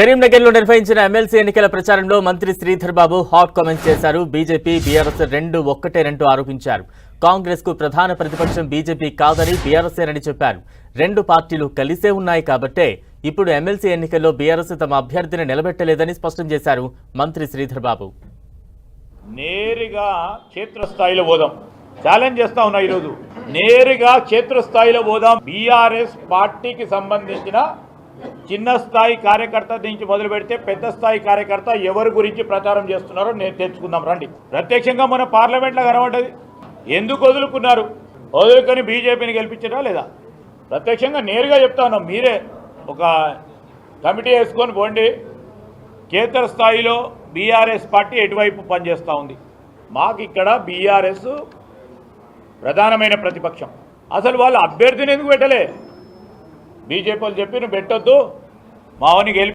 కరీంనగర్లో నిర్వహించిన ఎమ్మెల్సీ ఎన్నికల ప్రచారంలో మంత్రి శ్రీధర్ బాబు హాట్ కామెంట్స్ చేశారు. బీజేపీ బీఆర్ఎస్ రెండు ఒక్కటేనంటూ ఆరోపించారు. కాంగ్రెస్కు ప్రధాన ప్రతిపక్షం బీజేపీ కాదని బీఆర్ఎస్ఏనని చెప్పారు. రెండు పార్టీలు కలిసే ఉన్నాయి కాబట్టే ఇప్పుడు ఎమ్మెల్సీ ఎన్నికల్లో బీఆర్ఎస్ తమ అభ్యర్థిని నిలబెట్టలేదని స్పష్టం చేశారు మంత్రి శ్రీధర్ బాబు. నేరుగా క్షేత్రస్థాయిలో పోదాం. ఛాలెంజ్ చేస్తా ఉన్నా ఈరోజు. నేరుగా క్షేత్రస్థాయిలో పోదాం. బీఆర్ఎస్ పార్టీకి సంబంధించిన చిన్న స్థాయి కార్యకర్త నుంచి మొదలు పెడితే పెద్ద స్థాయి కార్యకర్త ఎవరి గురించి ప్రచారం చేస్తున్నారో నేను తెచ్చుకుందాం రండి. ప్రత్యక్షంగా మన పార్లమెంట్లో కనబడ్డది. ఎందుకు వదులుకున్నారు? వదులుకొని బీజేపీని గెలిపించడా లేదా? ప్రత్యక్షంగా నేరుగా చెప్తా ఉన్నాం. మీరే ఒక కమిటీ వేసుకొని పోండి. కేంద్ర స్థాయిలో బీఆర్ఎస్ పార్టీ ఎటువైపు పనిచేస్తూ ఉంది? మాకు ఇక్కడ బీఆర్ఎస్ ప్రధానమైన ప్రతిపక్షం. అసలు వాళ్ళు అభ్యర్థిని ఎందుకు పెట్టలే? బీజేపీ వాళ్ళు చెప్పి నువ్వు పెట్టొద్దు. మావని గెలిపి